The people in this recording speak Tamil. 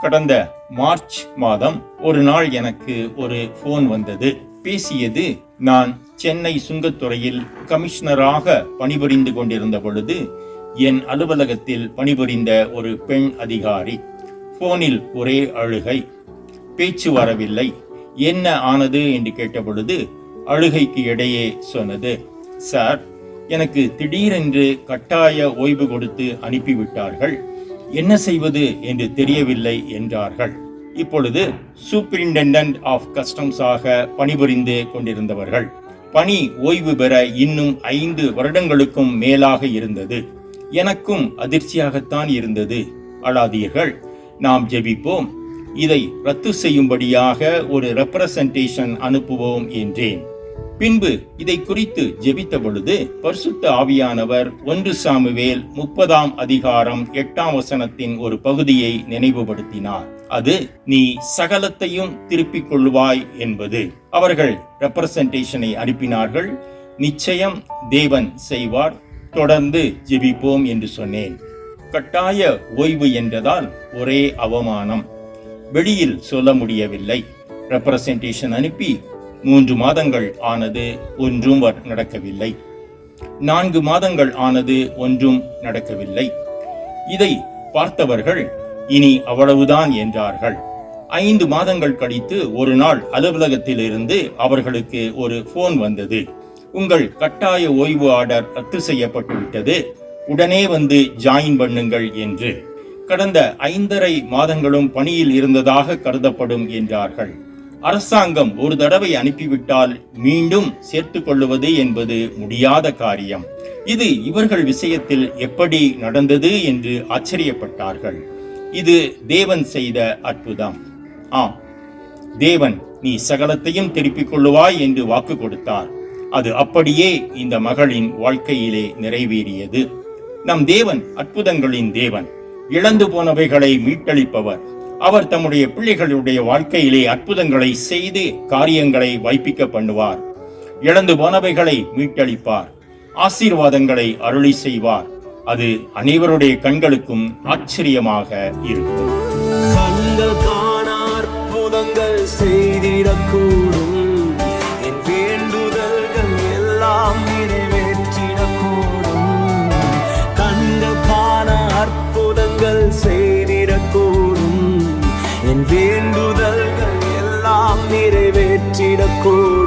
கடந்த மார்ச் மாதம் ஒரு நாள் எனக்கு ஒரு ஃபோன் வந்தது. பேசியது நான் சென்னை சுங்கத்துறையில் கமிஷனராக பணிபுரிந்து கொண்டிருந்த பொழுது என் அலுவலகத்தில் பணிபுரிந்த ஒரு பெண் அதிகாரி. போனில் ஒரே அழுகை. பேச்சு வரவில்லை. என்ன ஆனது என்று கேட்டபொழுது அழுகைக்கு இடையே சொன்னது. சார் எனக்கு திடீரென்று கட்டாய ஓய்வு கொடுத்து அனுப்பிவிட்டார்கள். என்ன செய்வது என்று தெரியவில்லை என்றார்கள். இப்பொழுது சூப்பரிண்டென்டன்ட் ஆஃப் கஸ்டம்ஸாக பணிபுரிந்து கொண்டிருந்தவர்கள். பணி ஓய்வு பெற இன்னும் ஐந்து வருடங்களுக்கும் மேலாக இருந்தது. எனக்கும் அதிர்ச்சியாகத்தான் இருந்தது. அழாதீர்கள் நாம் ஜெபிப்போம். இதை ரத்து செய்யும்படியாக ஒரு ரெப்ரசன்டேஷன் அனுப்புவோம் என்றேன். பின்பு இதை குறித்து ஜெபித்த பொழுது பரிசுத்த ஆவியானவர் ஒன்று சாமுவேல் முப்பதாம் அதிகாரம் எட்டாம் வசனத்தின் ஒரு பகுதியை நினைவுபடுத்தினார். அது நீ சகலத்தையும் திருப்பிக் கொள்வாய் என்பது. அவர்கள் ரெப்ரசன்டேஷனை அனுப்பினார்கள். நிச்சயம் தேவன் செய்வார். தொடர்ந்து ஜெபிப்போம் என்று சொன்னேன். கட்டாய ஓய்வு என்றதால் ஒரே அவமானம். வெளியில் சொல்ல முடியவில்லை. ரெப்ரசன்டேஷன் அனுப்பி மூன்று மாதங்கள் ஆனது ஒன்றும் நடக்கவில்லை. நான்கு மாதங்கள் ஆனது ஒன்றும் நடக்கவில்லை. இதை பார்த்தவர்கள் இனி அவ்வளவுதான் என்றார்கள். ஐந்து மாதங்கள் கழித்து ஒரு நாள் அலுவலகத்திலிருந்து அவர்களுக்கு ஒரு போன் வந்தது. உங்கள் கட்டாய ஓய்வு ஆர்டர் ரத்து செய்யப்பட்டு விட்டது உடனே வந்து ஜாயின் பண்ணுங்கள் என்று. கடந்த ஐந்தரை மாதங்களும் பணியில் இருந்ததாக கருதப்படும் என்றார்கள். அரசாங்கம் ஒரு தடவை அனுப்பிவிட்டால் மீண்டும் சேர்த்து கொள்ளுவது என்பது முடியாத காரியம். இது இவர்கள் விஷயத்தில் எப்படி நடந்தது என்று ஆச்சரியப்பட்டார்கள். இது தேவன் செய்த அற்புதம். ஆம் தேவன் நீ சகலத்தையும் திருப்பிக் கொள்ளுவாய் என்று வாக்கு கொடுத்தார். அது அப்படியே இந்த மகளின் வாழ்க்கையிலே நிறைவேறியது. நம் தேவன் அற்புதங்களின் தேவன். இழந்து போனவைகளை மீட்டளிப்பவர். அவர் தம்முடைய பிள்ளைகளுடைய வாழ்க்கையிலே அற்புதங்களை செய்து காரியங்களை வைப்பிக்க பண்ணுவார். இழந்து போனவைகளை மீட்டளிப்பார். ஆசீர்வாதங்களை அருளி செய்வார். அது அனைவருடைய கண்களுக்கும் ஆச்சரியமாக இருக்கும். கண்கள் காண அற்புதங்கள் செய்திடக்கூடும் கிடக்கும்.